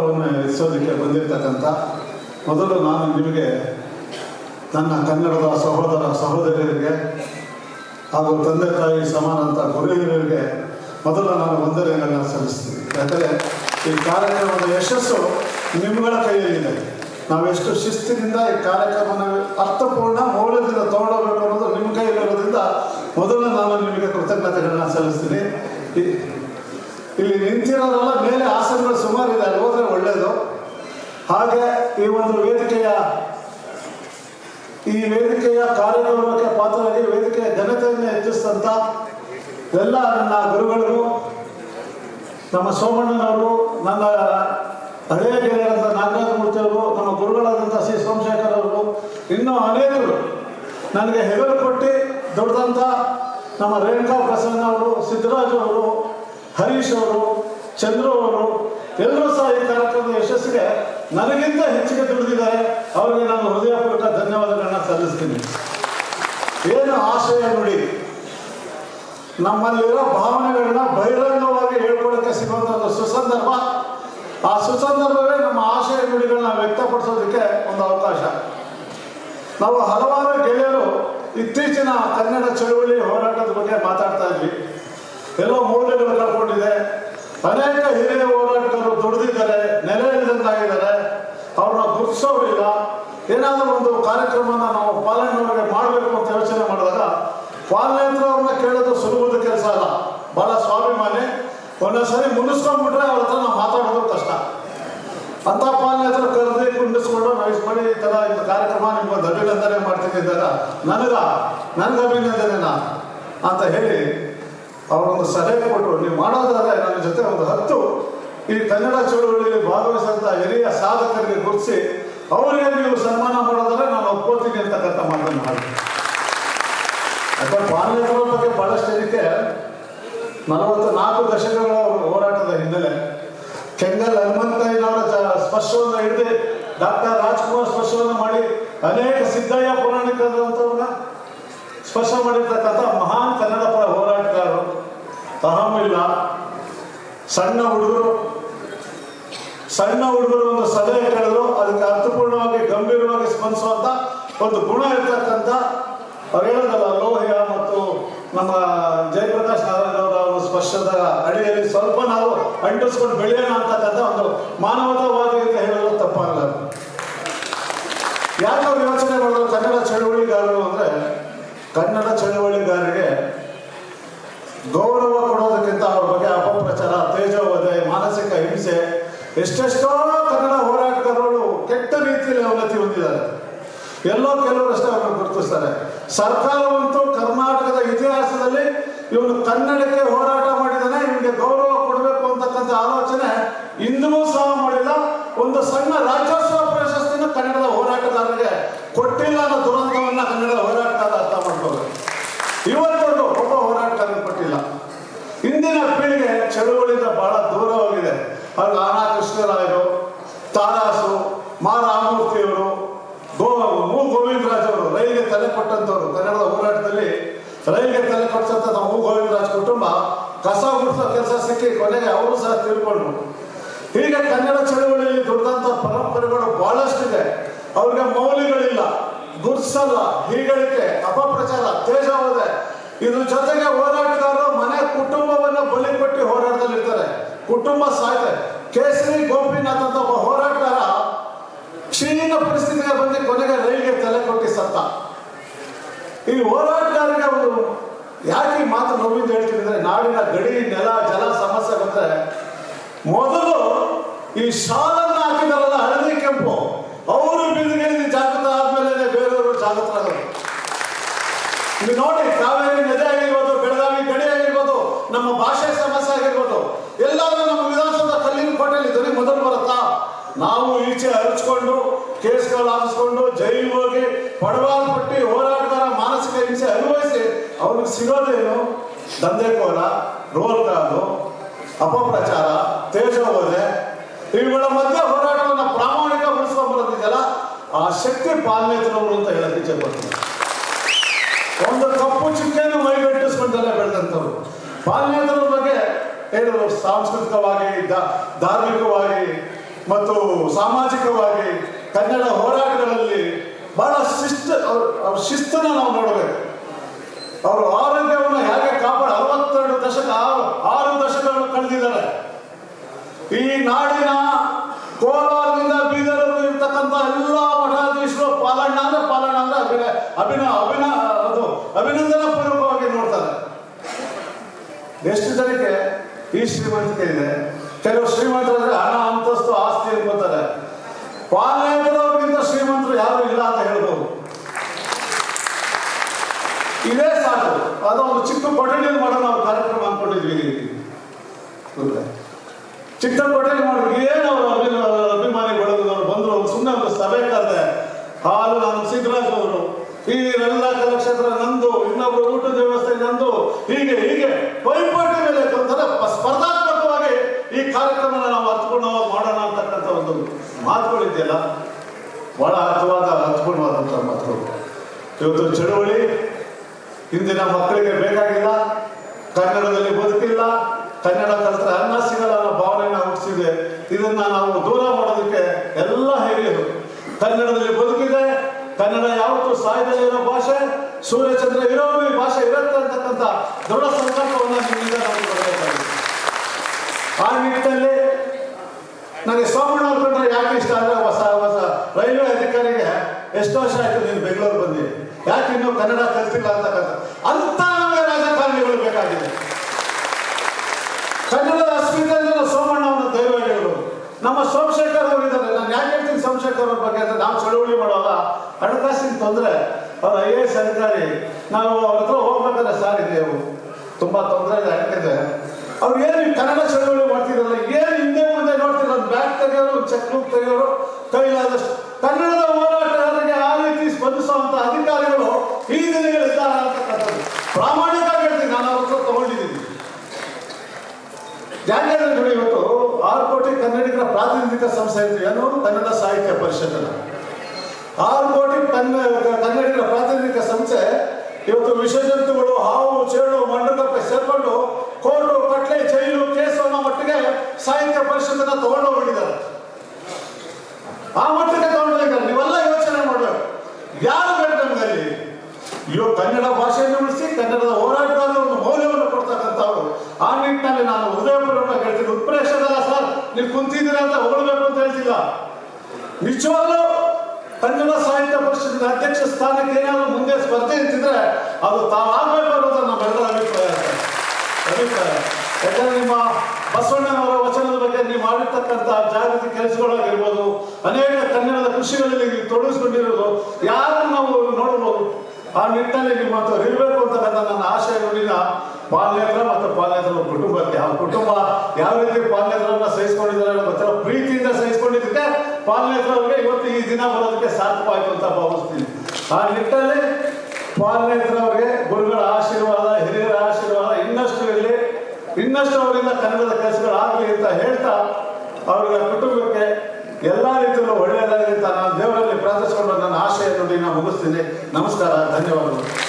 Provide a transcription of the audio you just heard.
ಎಸೋದಕ್ಕೆ ಬಂದಿರತಕ್ಕಂಥ ಮೊದಲು ನಾನು ನಿಮಗೆ ನನ್ನ ಕನ್ನಡದ ಸಹೋದರ ಸಹೋದರಿಯರಿಗೆ ಹಾಗೂ ತಂದೆ ತಾಯಿ ಸಮಾನ ಅಂತ ಗುರು ಮೊದಲು ನಾನು ವಂದನೆಗಳನ್ನು ಸಲ್ಲಿಸ್ತೀನಿ. ಯಾಕಂದರೆ ಈ ಕಾರ್ಯಕ್ರಮದ ಯಶಸ್ಸು ನಿಮ್ಮಗಳ ಕೈಯಲ್ಲಿದೆ. ನಾವೆಷ್ಟು ಶಿಸ್ತಿನಿಂದ ಈ ಕಾರ್ಯಕ್ರಮನ ಅರ್ಥಪೂರ್ಣ ಮೌಲ್ಯದಿಂದ ತಗೊಂಡೋಗ್ಬೇಕು ಅನ್ನೋದು ನಿಮ್ಮ ಕೈಯಲ್ಲಿರೋದ್ರಿಂದ ಮೊದಲು ನಾನು ನಿಮಗೆ ಕೃತಜ್ಞತೆಗಳನ್ನ ಸಲ್ಲಿಸ್ತೀನಿ. ಇಲ್ಲಿ ನಿಂತಿರೋರೆಲ್ಲ ಮೇಲೆ ಆಸನಗಳು ಸುಮಾರು ಇದೆ, ಅಲ್ಲಿ ಹೋದ್ರೆ ಒಳ್ಳೆಯದು ಹಾಗೆ ಈ ಒಂದು ವೇದಿಕೆಯ, ಈ ವೇದಿಕೆಯ ಕಾರ್ಯಕ್ರಮಕ್ಕೆ ಪಾತ್ರರಾಗಿ ವೇದಿಕೆಯ ಘನತೆಯನ್ನು ಹೆಚ್ಚಿಸಿದಂಥ ಎಲ್ಲ ನನ್ನ ಗುರುಗಳಿಗೂ, ನಮ್ಮ ಸೋಮಣ್ಣನವರು, ನನ್ನ ಹಳೆಯ ಗೆಳೆಯರಾದ ನಾಗರಾಜ ಅವರು, ನಮ್ಮ ಗುರುಗಳಾದಂಥ ಸಿ ಸೋಮಶೇಖರ್ ಅವರು, ಇನ್ನೂ ಅನೇಕರು ನನಗೆ ಹೆಗಲು ಕೊಟ್ಟು ದೊಡ್ಡದಂಥ ನಮ್ಮ ರೇಣುಕಾ ಪ್ರಸನ್ನ ಅವರು, ಸಿದ್ದರಾಜ್ ಅವರು ಹರೀಶ್ ಅವರು ಚಂದ್ರು ಅವರು ಎಲ್ಲರೂ ಸಹ ಈ ಕಾರ್ಯಕ್ರಮದ ಯಶಸ್ಸಿಗೆ ನನಗಿಂತ ಹೆಚ್ಚಿಗೆ ದುಡಿದಿದ್ದಾರೆ. ಅವರಿಗೆ ನಾನು ಹೃದಯಪೂರ್ವಕ ಧನ್ಯವಾದಗಳನ್ನ ಸಲ್ಲಿಸ್ತೀನಿ. ಏನು ಆಶಯ ನುಡಿ, ನಮ್ಮಲ್ಲಿರೋ ಭಾವನೆಗಳನ್ನ ಬಹಿರಂಗವಾಗಿ ಹೇಳ್ಕೊಳಕ್ಕೆ ಸಿಗುವಂಥ ಸುಸಂದರ್ಭ. ಆ ಸುಸಂದರ್ಭವೇ ನಮ್ಮ ಆಶಯ ನುಡಿಗಳನ್ನ ವ್ಯಕ್ತಪಡಿಸೋದಕ್ಕೆ ಒಂದು ಅವಕಾಶ. ನಾವು ಹಲವಾರು ಗೆಳೆಯರು ಇತ್ತೀಚಿನ ಕನ್ನಡ ಚಳುವಳಿ ಹೋರಾಟದ ಬಗ್ಗೆ ಮಾತಾಡ್ತಾ ಇದ್ವಿ. ಎಲ್ಲೋ ಮೌಲ್ಯಗಳು ಕಳ್ಕೊಂಡಿದೆ ಅನೇಕ ಹಿರಿಯ ಹೋರಾಟಗಾರರು ದುಡಿದಿದ್ದಾರೆ ನೆಲೆ ಇಳಿದಂತಾಗಿದ್ದಾರೆ ಅವ್ರನ್ನ ಗುರುತಿಸೋರಿಲ್ಲ ಏನಾದರೂ ಒಂದು ಕಾರ್ಯಕ್ರಮನ ನಾವು ಪಾಲನೆಯೊಳಗೆ ಮಾಡಬೇಕು ಅಂತ ಯೋಚನೆ ಮಾಡಿದಾಗ ಪಾಲನೆ ಹತ್ರ ಅವ್ರನ್ನ ಕೇಳೋದು ಸುಲಭದ ಕೆಲಸ ಅಲ್ಲ. ಬಹಳ ಸ್ವಾಭಿಮಾನಿ. ಒಂದೊಂದ್ಸರಿ ಮುನಿಸ್ಕೊಂಡ್ಬಿಟ್ರೆ ಅವ್ರ ಹತ್ರ ನಾವು ಮಾತಾಡೋದು ಕಷ್ಟ. ಅಂತ ಪಾಲನೆ ಹತ್ರ ಕರೆದು ಕುಂಡಿಸ್ಕೊಂಡು ಮಾಡಿ ಈ ಥರ ಇದು ಕಾರ್ಯಕ್ರಮ ನಿಮ್ಮ ಅಭಿನಂದನೆ ಮಾಡ್ತೀನಿ ಇದ್ದಾಗ ನನಗ, ನನಗೆ ಅಭಿನಂದನೆನಾ? ಅಂತ ಹೇಳಿ ಅವರೊಂದು ಸಲಹೆ ಕೊಟ್ಟರು ನೀವು ಮಾಡೋದಾದ್ರೆ ನನ್ನ ಜೊತೆ ಒಂದು ಹತ್ತು ಈ ಕನ್ನಡ ಚಳುವಳಿಯಲ್ಲಿ ಭಾಗವಹಿಸಿದಂಥ ಹಿರಿಯ ಸಾಧಕರಿಗೆ ಗುರುತಿಸಿ, ಅವರಿಗೆ ನೀವು ಸನ್ಮಾನ ಮಾಡೋದಾದ್ರೆ ನಾನು ಒಪ್ಕೋತೀನಿ ಅಂತಕ್ಕಂಥ ಮಾತನ್ನು ಮಾಡಿ ಯಾಕಂದ್ರೆ ಬಾಲ್ಯಗಳ ಬಗ್ಗೆ ಬಹಳಷ್ಟು ಜನಕ್ಕೆ ನಲವತ್ತು, ನಾಲ್ಕು ದಶಕಗಳ ಹೋರಾಟದ ಹಿನ್ನೆಲೆ ಕೆಂಗಲ್ ಹನುಮಂತಯ್ಯನವರ ಸ್ಪರ್ಶವನ್ನು ಹಿಡಿದು ಡಾಕ್ಟರ್ ರಾಜ್ಕುಮಾರ್ ಸ್ಪರ್ಶವನ್ನು ಮಾಡಿ ಅನೇಕ ಸಿದ್ದಯ್ಯ ಪುರಾಣಿಕರಂಥವ್ರನ್ನ ಸ್ಪರ್ಶ ಮಾಡಿರ್ತಕ್ಕಂಥ ಮಹಾನ್ ಕನ್ನಡ ಪರ ಹೋರಾಟಗಾರರು ತಹಮಿಲ್ಲ ಸಣ್ಣ ಹುಡುಗರು. ಸಣ್ಣ ಹುಡುಗರು ಒಂದು ಸಲಹೆ ಕೇಳಿದ್ರು. ಅದಕ್ಕೆ ಅರ್ಥಪೂರ್ಣವಾಗಿ, ಗಂಭೀರವಾಗಿ ಸ್ಪಂದಿಸುವಂತ ಒಂದು ಗುಣ ಇರ್ತಕ್ಕಂಥ ಅವ್ರು ಹೇಳೋದಲ್ಲ ಲೋಹ್ಯ ಮತ್ತು ನಮ್ಮ ಜಯಪ್ರಕಾಶ್ ನಾರಾಯಣ ಅವರ ಒಂದು ಸ್ಪರ್ಶದ ಅಡಿಯಲ್ಲಿ ಸ್ವಲ್ಪ ನಾವು ಅಂಟಿಸ್ಕೊಂಡು ಬೆಳೆಯೋಣ ಅಂತಕ್ಕಂಥ ಒಂದು ಮಾನವತಾವಾದಿ ಅಂತ ಹೇಳಲು ತಪ್ಪಾಗಲ್ಲ. ಯಾರು ಯೋಚನೆ ಮಾಡಿದ್ರು ಕನ್ನಡ ಚಳುವಳಿಗಾರರು ಅಂದ್ರೆ ಕನ್ನಡ ಚಳುವಳಿಗಾರರಿಗೆ ಗೌರವ ಕೊಡೋದಕ್ಕಿಂತ ಅವ್ರ ಬಗ್ಗೆ ಅಪಪ್ರಚಾರ, ತೇಜೋವಧೆ, ಮಾನಸಿಕ ಹಿಂಸೆ, ಎಷ್ಟೆಷ್ಟೋ ಕನ್ನಡ ಹೋರಾಟಗಾರರು ಕೆಟ್ಟ ರೀತಿಯಲ್ಲಿ ಅವನತಿ ಹೊಂದಿದ್ದಾರೆ. ಎಲ್ಲೋ ಕೆಲವರಷ್ಟೇ ಅವ್ರನ್ನ ಗುರುತಿಸ್ತಾರೆ. ಸರ್ಕಾರವಂತೂ ಕರ್ನಾಟಕದ ಇತಿಹಾಸದಲ್ಲಿ ಇವನು ಕನ್ನಡಕ್ಕೆ ಹೋರಾಟ ಮಾಡಿದಾನೆ, ಇವನಿಗೆ ಗೌರವ ಕೊಡಬೇಕು ಅಂತಕ್ಕಂಥ ಆಲೋಚನೆ ಇಂದೂ ಸಹ ಮಾಡಿಲ್ಲ. ಒಂದು ಸಣ್ಣ ರಾಜ್ಯೋತ್ಸವ ಪ್ರಶಸ್ತಿನ ಕನ್ನಡದ ಹೋರಾಟಗಾರರಿಗೆ ಕೊಟ್ಟಿಲ್ಲ ಅನ್ನೋ ದುರಂತವನ್ನ ಕನ್ನಡದ ಹೋರಾಟಗಾರ ಅರ್ಥ ಮಾಡ್ಕೋಬೇಕು ಇವತ್ತೊಂದು ಒಬ್ಬ ಹೋರಾಟಗಾರ ಕೊಟ್ಟಿಲ್ಲ. ಇಂದಿನ ಪೀಳಿಗೆ ಚಳುವಳಿಯಿಂದ ಬಹಳ ದೂರ ಹೋಗಿದೆ ಅವ್ರಿಗೆ ಆನಾ ಕೃಷ್ಣರಾಯರು ತಾರಾಸು ಮಾ ಮೂ ಗೋವಿಂದರಾಜ್ ಅವರು ರೈಲ್ಗೆ ತಲೆ ಕೊಟ್ಟಂತವ್ರು ಕನ್ನಡದ ಹೋರಾಟದಲ್ಲಿ ರೈಲ್ಗೆ ತಲೆ ಕೊಟ್ಟಂತ ನಮ್ಮ ಗೋವಿಂದ ರಾಜ್ ಕುಟುಂಬ ಕಸ ಗುಡಿಸೋ ಕೆಲಸ ಸಿಕ್ಕಿ ಕೊನೆಗೆ ಅವರು ಸಹ ತಿಳ್ಕೊಂಡ್ರು ಹೀಗೆ ಕನ್ನಡ ಚಳುವಳಿಯಲ್ಲಿ ದುಡ್ದಂತ ಪರಂಪರೆಗಳು ಬಹಳಷ್ಟಿದೆ. ಅವ್ರಿಗೆ ಮೌಲ್ಯಗಳಿಲ್ಲ ಗುರ್ಸಲ್ಲ ಹೀಗಳಿಕೆ, ಅಪಪ್ರಚಾರ ತೇಜವಾದ ಇದ್ರ ಜೊತೆಗೆ ಹೋರಾಟಗಾರರು ಮನೆ ಕುಟುಂಬವನ್ನ ಬಲಿ ಕೊಟ್ಟು ಹೋರಾಟದಲ್ಲಿ ಇರ್ತಾರೆ ಕುಟುಂಬ ಸಾಯ್ತೆ. ಕೇಸರಿ ಗೋಪಿನಾಥ್ ಅಂತ ಒಬ್ಬ ಹೋರಾಟಗಾರ ಕ್ಷೀಣ ಪರಿಸ್ಥಿತಿಗೆ ಬಂದು ಕೊನೆಗೆ ರೈಲಿಗೆ ತಲೆ ಕೊಟ್ಟು ಸತ್ತ ಈ ಹೋರಾಟಗಾರರಿಗೆ ಒಂದು ಯಾಕೆ ಈ ಮಾತು ನೋವಿಂದ ಹೇಳ್ತೀನಿ ಅಂದ್ರೆ ನಾಡಿನ ಗಡಿ, ನೆಲ, ಜಲ ಸಮಸ್ಯೆ ಬಂದ್ರೆ ಮೊದಲು ಈ ಶಾಲನ್ನ ಹಾಕಿದಾರಲ್ಲ ಹಳದಿ ಕೆಂಪು. ಅವರು ಬಿದ್ದಿಗೆ ಜಾಗೃತ ಆದ್ಮೇಲೆ ಬೇರೆಯವರು ಜಾಗೃತ ನೀವು ನೋಡಿ, ಕಾವೇರಿ ನದಿ ಆಗಿರ್ಬೋದು, ಬೆಳಗಾವಿ ಗಡಿ ಆಗಿರ್ಬೋದು, ನಮ್ಮ ಭಾಷೆ ಸಮಸ್ಯೆ ಆಗಿರ್ಬೋದು ಎಲ್ಲಾದ್ರೂ ನಮ್ಮ ವಿಧಾನಸೌಧ ಕಲ್ಲಿನ ಕೋಟೆಯಲ್ಲಿ ಧ್ವನಿ ಮೊದಲು ಬರುತ್ತಾ? ನಾವು ಈಚೆ ಹರಿಸ್ಕೊಂಡು ಕೇಸ್ಗಳು ಹಾಕಿಸ್ಕೊಂಡು ಜೈಲು ಹೋಗಿ ಪಡವಾಲ್ ಪಟ್ಟಿ ಹೋರಾಟಗಾರ ಮಾನಸಿಕ ಹಿಂಸೆ ಅನುಭವಿಸಿ ಅವ್ರಿಗೆ ಸಿಗೋದೇನು ದಂಧೆಕೋರ ರೋಲ್ ಕಾಲು ಅಪಪ್ರಚಾರ, ತೇಜೋವಧೆ. ಇವುಗಳ ಮಧ್ಯೆ ಹೋರಾಟವನ್ನು ಪ್ರಾಮಾಣಿಕ ಉಳಿಸ್ಕೊಂಡು ಬರೋದಿದೆಯಲ್ಲ ಆ ಶಕ್ತಿ ಪಾಲ್ಯತನವರು ಅಂತ ಹೇಳಕ್ಕೆ ಇಚ್ಛೆ ಪಡ್ತೀನಿ ಒಂದು ಕಪ್ಪು ಚಿಕ್ಕನ್ನು ಮೈಗಟ್ಟಿಸ್ಕೊಂಡಲ್ಲ ಬೆಳೆದಂಥವ್ರು. ಪಾಲ್ಯತನ ಬಗ್ಗೆ ಏನು ಸಾಂಸ್ಕೃತಿಕವಾಗಿ ಧಾರ್ಮಿಕವಾಗಿ ಮತ್ತು ಸಾಮಾಜಿಕವಾಗಿ ಕನ್ನಡ ಹೋರಾಟಗಳಲ್ಲಿ ಬಹಳ ಶಿಸ್ತು ಶಿಸ್ತನ್ನ ನಾವು ನೋಡಬೇಕು. ಅವರು ಆರೋಗ್ಯವನ್ನು ಹೇಗೆ ಕಾಪಾಡ, ಅರವತ್ತೆರಡು ದಶಕ ಆರು ದಶಕಗಳನ್ನು ಕಳೆದಿದ್ದಾರೆ. ಈ ನಾಡಿನ ಕೋಲಾರದಿಂದ ಬೀದರ್ವರೆಗೂ ಇರ್ತಕ್ಕಂಥ ಎಲ್ಲಾ ಮಠಾಧೀಶರು ಪಾಲಣ್ಣ ಅಂದ್ರೆ ಪಾಲಣ್ಣ ಅಂದ್ರೆ ಅಭಿನಯ ಅಭಿನ ಅಭಿನ, ಅದು ಅಭಿನಂದನಾ ಪೂರ್ವಕವಾಗಿ ನೋಡ್ತಾರೆ. ಎಷ್ಟು ಜನಕ್ಕೆ ಈ ಶ್ರೀಮಂತಿಕೆ ಇದೆ. ಕೆಲವು ಶ್ರೀಮಂತರು ಅಂದ್ರೆ ಹಣ ಅಂತಸ್ತು ಆಸ್ತಿ ಅನ್ಕೋತಾರೆ. ಪಾಲನೆ ಶ್ರೀಮಂತರು ಯಾರು ಇಲ್ಲ ಅಂತ ಹೇಳ್ಬೋದು ಇದೇ ಸಾಕು ಅದೊಂದು ಚಿಕ್ಕ ಕೊಠಡಿಯಲ್ಲಿ ಮಾಡೋ ನಾವು ಕಾರ್ಯಕ್ರಮ ಅಂದ್ಕೊಂಡಿದ್ವಿ? ಚಿಕ್ಕ ಕೊಠಡಿ ಮಾಡಿ ಏನು ಅವರು ಅಭಿಮಾನಿ ಅಭಿಮಾನಿಗಳು ಅವ್ರು ಬಂದ್ರು, ಅವ್ರು ಸುಮ್ಮನೆ ಒಂದು ಸಭೆ ಕರೆದೆ. ಹಾಲು ನಾನು ಸಿದ್ದರಾಜ್ ಅವರು, ಈ ಎಲ್ಲ ಕಲಕ್ಷೇತ್ರ ನಂದು, ಇನ್ನೊಬ್ರು ಊಟದ ವ್ಯವಸ್ಥೆ ನಂದು. ಹೀಗೆ ಹೀಗೆ ಪೈಪೋಟಿ ಮೇಲೆ ಸ್ಪರ್ಧಾತ್ಮಕವಾಗಿ ಈ ಕಾರ್ಯಕ್ರಮನ ನಾವು ಹೋಗಿ ಮಾಡೋಣ ಅಂತಕ್ಕಂಥ ಒಂದು ಮಾತುಗಳಿದೆಯಲ್ಲ. ಬಹಳ ಅರ್ಥವಾದ ಅರ್ಥಪೂರ್ಣವಾದಂಥ ಮಾತುಗಳು. ಇವತ್ತು ಚಳುವಳಿ ಇಂದಿನ ಮಕ್ಕಳಿಗೆ ಬೇಕಾಗಿಲ್ಲ, ಕನ್ನಡದಲ್ಲಿ ಬದುಕಿಲ್ಲ, ಕನ್ನಡ ಕಲಿತ್ರೆ ಅನ್ನ ಸಿಗಲ್ಲ ಅನ್ನೋ ಭಾವನೆಯನ್ನು ಹುಟ್ಟಿಸಿದೆ. ಇದನ್ನ ನಾವು ದೂರ ಮಾಡೋದಕ್ಕೆ ಎಲ್ಲ ಹಿರಿಯರು, ಕನ್ನಡದಲ್ಲಿ ಬದುಕಿದೆ, ಕನ್ನಡ ಯಾವತ್ತೂ ಸಾಹಿತ್ಯ ಇರೋ ಭಾಷೆ, ಸೂರ್ಯಚಂದ್ರ ಇರೋ ಈ ಭಾಷೆ ಇರುತ್ತೆ ಅಂತಕ್ಕಂಥ ದೃಢ ಸಂಕಲ್ಪವನ್ನು ನಿಮ್ಮಿಂದ ನಾವು ಬರಬೇಕಾಗಿದೆ ಆ ನಿಟ್ಟಿನಲ್ಲಿ ನನಗೆ ಸೋಮಣ್ಣ ಕಂಡ್ರೆ ಯಾಕೆ ಇಷ್ಟ ಅಂದ್ರೆ, ಹೊಸ ಹೊಸ ರೈಲ್ವೆ ಅಧಿಕಾರಿಗೆ ಎಷ್ಟು ವರ್ಷ ಆಯ್ತು ನೀನು ಬೆಂಗಳೂರು ಬಂದಿ. ಯಾಕೆ ಇನ್ನೂ ಕನ್ನಡ ಕಲಿಸಿಲ್ಲ ಅಂತಕ್ಕಂಥ ಅಂತ ನಮಗೆ ರಾಜಕಾರಣಿಗಳು ಬೇಕಾಗಿದೆ. ಕನ್ನಡದ ಅಸ್ಮಿತೆಯಿಂದ ಸೋಮಣ್ಣ ಸೋಮಣ್ಣವನ್ನು ದಯವಾಗಿ ನಮ್ಮ ಸೋಮಶೇಖರ್ ಅವರು ಇದ್ದಾರೆ. ನಾನು ಯಾಕೆ ಹೇಳ್ತೀನಿ ಸೋಮಶೇಖರ್ ಅವ್ರ ಬಗ್ಗೆ ಅಂದ್ರೆ ನಾವು ಚಳುವಳಿ ಮಾಡುವಾಗ ಹಣಕಾಸಿನ ತೊಂದರೆ, ಅವ್ರು ಐ ಎ ಎಸ್ ಅಧಿಕಾರಿ, ನಾವು ಅವ್ರ ಹತ್ರ ಹೋಗ್ಬೇಕಲ್ಲ ಸಾರ್ ಇದೆ ಅವು ತುಂಬಾ ತೊಂದರೆ ಇದೆ ಯಾಕಂದ್ರೆ ಅವ್ರು ಏನು ಕನ್ನಡ ಚಳುವಳಿ ಮಾಡ್ತಿದ್ರಲ್ಲ ಏನು ಹಿಂದೆ ಮುಂದೆ ನೋಡ್ತಿಲ್ಲ? ಬ್ಯಾಗ್ ತೆಗೆಯೋರು ಚೆಕ್ ಬುಕ್ ತೆಗೆಯೋರು, ಕೈಲಾದಷ್ಟು ಕನ್ನಡದ ಹೋರಾಟಗಾರರಿಗೆ ಆ ರೀತಿ ಸ್ಪಂದಿಸುವಂತ ಅಧಿಕಾರಿಗಳು ಈ ದಿನಗಳಿದ್ದಾರೆ ಪ್ರಾಮಾಣಿಕವಾಗಿ ಹೇಳ್ತೀನಿ, ನಾನು ಅವ್ರ ತಗೊಂಡಿದ್ದೀನಿ. ಯಾಕೆಂದ್ರೆ ನೋಡಿ ಇವತ್ತು ಆರು ಕೋಟಿ ಕನ್ನಡಿಗರ ಪ್ರಾತಿನಿಧಿಕ ಸಂಸ್ಥೆ ಇತ್ತು ಏನು ಕನ್ನಡ ಸಾಹಿತ್ಯ ಪರಿಷತ್ ಆರು ಕೋಟಿ ಕನ್ನ, ಕನ್ನಡಿಗರ ಪ್ರಾತಿನಿಧಿಕ ಸಂಸ್ಥೆ ಇವತ್ತು ವಿಷಜಂತುಗಳು ಹಾವು ಚೇಳು ಮಂಡಲಕ್ಕೆ ಸೇರ್ಕೊಂಡು ಕೋರ್ಟು, ಕಟ್ಲೆ, ಜೈಲು ಕೇಸು ಅನ್ನೋ ಮಟ್ಟಿಗೆ ಸಾಹಿತ್ಯ ಪರಿಷತ್ತನ್ನ ತಗೊಂಡು ಹೋಗಿದ್ದಾರೆ ಆ ಮಟ್ಟಿಗೆ ತಗೊಂಡೋಗಿದ್ದಾರೆ ನೀವೆಲ್ಲ ಯೋಚನೆ ಮಾಡಬೇಕು ಯಾರು ಬೇಕು ನಮ್ಗೆ ಅಲ್ಲಿ ಇವಾಗ ಕನ್ನಡ ಭಾಷೆಯನ್ನು ಉಳಿಸಿ ಕನ್ನಡದ ಹೋರಾಟದ ಒಂದು ಮೌಲ್ಯವನ್ನು ಕೊಡ್ತಕ್ಕಂಥವ್ರು. ಆ ನಿಟ್ಟಿನಲ್ಲಿ ನಾನು ಹೃದಯಪೂರ್ವಕ ಹೇಳ್ತೀನಿ ಉತ್ಪ್ರೇಕ್ಷದಲ್ಲ ಸರ್, ನೀವು ಕುಂತಿದ್ದೀರಾ ಅಂತ ಹೊಗಳಬೇಕು ಅಂತ ಹೇಳ್ತಿಲ್ಲ. ನಿಜವಾಗ್ಲೂ ಕನ್ನಡ ಸಾಹಿತ್ಯ ಪರಿಷತ್ತಿನ ಅಧ್ಯಕ್ಷ ಸ್ಥಾನಕ್ಕೆ ಏನಾದರೂ ಮುಂದೆ ಸ್ಪರ್ಧೆ ಇರ್ತಿದ್ರೆ ಅದು ತಾವಾಗಬೇಕು ಅನ್ನೋದು ನಮ್ಮೆಲ್ಲರ ಅಭಿಪ್ರಾಯ. ಅಭಿಪ್ರಾಯ. ಯಾಕಂದ್ರೆ ನಿಮ್ಮ ಬಸವಣ್ಣನವರ ವಚನದ ಬಗ್ಗೆ ನೀವು ಮಾಡಿರ್ತಕ್ಕಂಥ ಜಾಗೃತಿ ಕೆಲಸಗಳಾಗಿರ್ಬೋದು, ಅನೇಕ ಕನ್ನಡದ ಕೃಷಿಗಳಲ್ಲಿ ತೊಡಗಿಸ್ಕೊಂಡಿರೋದು, ಯಾರನ್ನು ನಾವು ನೋಡ್ಬೋದು? ಆ ನಿಟ್ಟಿನಲ್ಲಿ ನಿಮ್ಮ ಹತ್ರ ಇರಬೇಕು ಅಂತಕ್ಕಂಥ ನನ್ನ ಆಶಯ ನೋಡಿನ ಪಾಲನೇತ್ರ ಮತ್ತು ಪಾಲನೇತ್ರ ಕುಟುಂಬಕ್ಕೆ, ಆ ಕುಟುಂಬ ಯಾವ ರೀತಿ ಪಾಲನೇತ್ರವನ್ನ ಸಹಿಸ್ಕೊಂಡಿದ್ದಾರೆ ಗೊತ್ತಿಲ್ಲ ಪ್ರೀತಿಯಿಂದ ಸಹಿಸ್ಕೊಂಡಿದ್ದಕ್ಕೆ ಪಾಲನೇತ್ರ ಅವ್ರಿಗೆ ಇವತ್ತು ಈ ದಿನ ಬರೋದಕ್ಕೆ ಸಾರ್ಥವಾಯಿತು ಅಂತ ಭಾವಿಸ್ತೀನಿ. ಆ ನಿಟ್ಟಿನಲ್ಲಿ ಪಾಲನೇತ್ರ ಗುರುಗಳ ಆಶೀರ್ವಾದ, ಹಿರಿಯರ ಆಶೀರ್ವಾದ ಇನ್ನಷ್ಟು ಇರಲಿ, ಇನ್ನಷ್ಟು ಅವರಿಂದ ಕನ್ನಡದ ಕೆಲಸಗಳಾಗಲಿ ಅಂತ ಹೇಳ್ತಾ ಅವರ ಕುಟುಂಬಕ್ಕೆ ಎಲ್ಲ ರೀತಿಯಲ್ಲೂ ಒಳ್ಳೆಯದಾಗಲಿ ಅಂತ ನಾನು ದೇವರಲ್ಲಿ ಪ್ರಾರ್ಥಿಸಿಕೊಂಡು ನನ್ನ ಆಶಯ ನೋಡಿ ನಾನು ಮುಗಿಸ್ತೀನಿ. ನಮಸ್ಕಾರ ಧನ್ಯವಾದಗಳು.